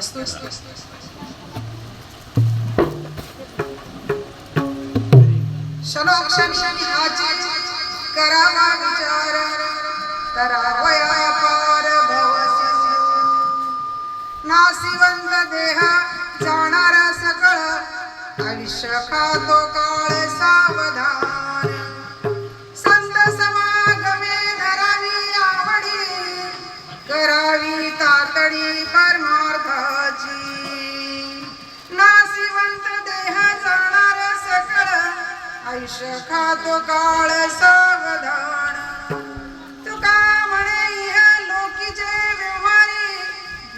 प्रस्तुत क्षणोक्षणी हाची करावा विचार करावया पार भवसी नासिवंत देह जाणारा सकळ आयुष्य खातो काळ सावधान. तातडी परमार्थाची. नाशिवंत देह जाणार सकळ आयुष्य खातो काळ सावधान. तुका म्हणे इह लोकीचे व्यवहारी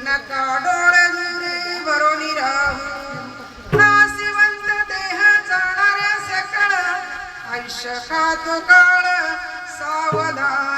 नका डोळे दुरे भरोनी राहू. नाशिवंत देह जाणार सकळ आयुष्य खातो काळ सावधान.